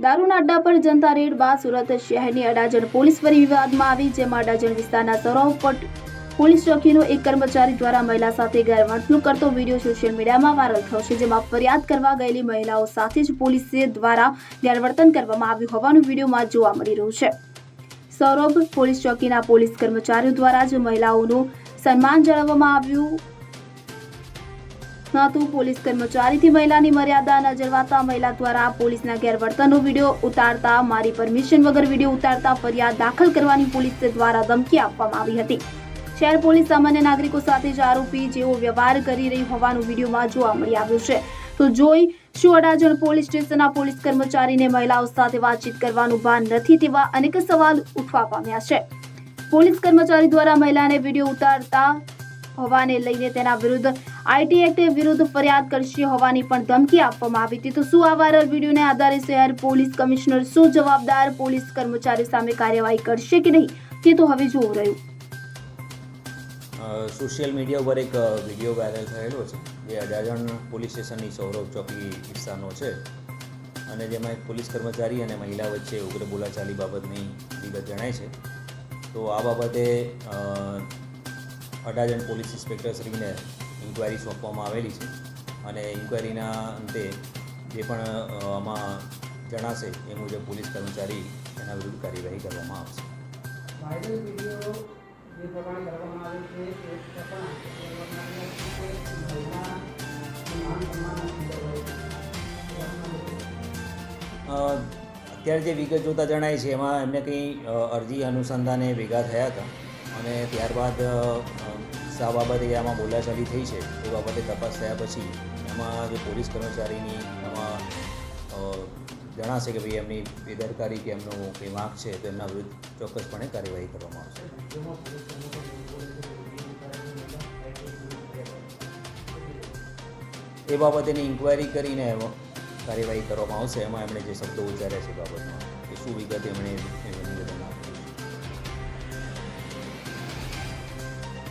દારૂના અડ્ડા પર જનતા રેડ બાદ સુરત શહેરની અડાજણ પોલીસ ફરી વિવાદમાં આવી, જેમાં અડાજણ વિસ્તારના સૌરવપટ પોલીસ ચોકીનો એક કર્મચારી દ્વારા મહિલા સાથે ગેરવર્તણૂક કરતો વીડિયો સોશિયલ મીડિયામાં વાયરલ થયો છે, જેમાં ફરિયાદ કરવા ગયેલી મહિલાઓ સાથે જ પોલીસ દ્વારા ગેરવર્તન કરવામાં આવ્યું હોવાનું વિડીયોમાં જોવા મળી રહ્યું છે. સૌરભ પોલીસ ચોકીના પોલીસ કર્મચારીઓ દ્વારા જ મહિલાઓનું સન્માન જાળવવામાં આવ્યું હતું પોલીસ કર્મચારીથી મહિલાની મર્યાદા નજરવાતા મહિલા દ્વારા પોલીસના ગેરવર્તનનો વીડિયો ઉતારતા, મારી પરમિશન વગર વીડિયો ઉતારતા ફરિયાદ દાખલ કરવાની પોલીસ દ્વારા ધમકી આપવામાં આવી હતી. શહેર પોલીસ સામાન્ય નાગરિકો સાથે જ આરોપી જેવો વ્યવહાર કરી રહી હોવાનું વિડીયોમાં જોવા મળી આવ્યું છે. તો જોઈ, શું અડાજણ પોલીસ સ્ટેશનના પોલીસ કર્મચારીને મહિલાઓ સાથે વાતચીત કરવાનું ભાન નથી તેવા અનેક સવાલ ઉઠવા પામ્યા છે. પોલીસ કર્મચારી દ્વારા મહિલાને વીડિયો ઉતારતા હોવાને લઈને તેના વિરુદ્ધ આઈટી એક્ટ વિરુદ્ધ ફરિયાદ કરશે હોવાની પણ ધમકી આપવામાં આવી હતી. તો શું આ વાયરલ વિડીયોને આધારે શહેર પોલીસ કમિશનર શું જવાબદાર પોલીસ કર્મચારી સામે કાર્યવાહી કરશે કે નહીં તે તો હવે જોવું રહ્યું. સોશિયલ મીડિયા ઉપર એક વીડિયો વાયરલ થયેલો છે. જે અડાજણ પોલીસ સ્ટેશનની સૌરભ ચોકી વિસ્તારનો છે. અને જેમાં એક પોલીસ કર્મચારી અને મહિલા વચ્ચે ઉગ્ર બોલાચાલી બાબતની વિગત જણાય છે. તો આ બાબતે અડાજણ પોલીસ ઇન્સ્પેક્ટરશ્રીને ઇન્ક્વાયરી સોંપવામાં આવેલી છે. અને ઇન્ક્વાયરીના અંતે જે પણ આમાં જણાશે એ મુજબ પોલીસ કર્મચારી એના વિરુદ્ધ કાર્યવાહી કરવામાં આવશે. વાયરલ વીડિયો જે પ્રમાણે કરવામાં આવે છે પ્રમાણે અત્યારે જે વિગત જોતા જણાય છે એમાં એમને કંઈ અરજી અનુસંધાને ભેગા થયા હતા. અને ત્યારબાદ શા બાબતે આમાં બોલાચાલી થઈ છે. એ બાબતે તપાસ થયા પછી એમાં જે પોલીસ કર્મચારીની એમાં જણાશે કે ભાઈ એમની બેદરકારી કે એમનો કંઈ વાંક છે, તો એમના વિરુદ્ધ ચોક્કસપણે કાર્યવાહી કરવામાં આવશે. એ બાબતેની ઇન્ક્વાયરી કરીને કાર્યવાહી કરવામાં આવશે. એમાં એમણે જે શબ્દો ઉચ્ચાર્યા છે બાબતમાં એ શું વિગત એમણે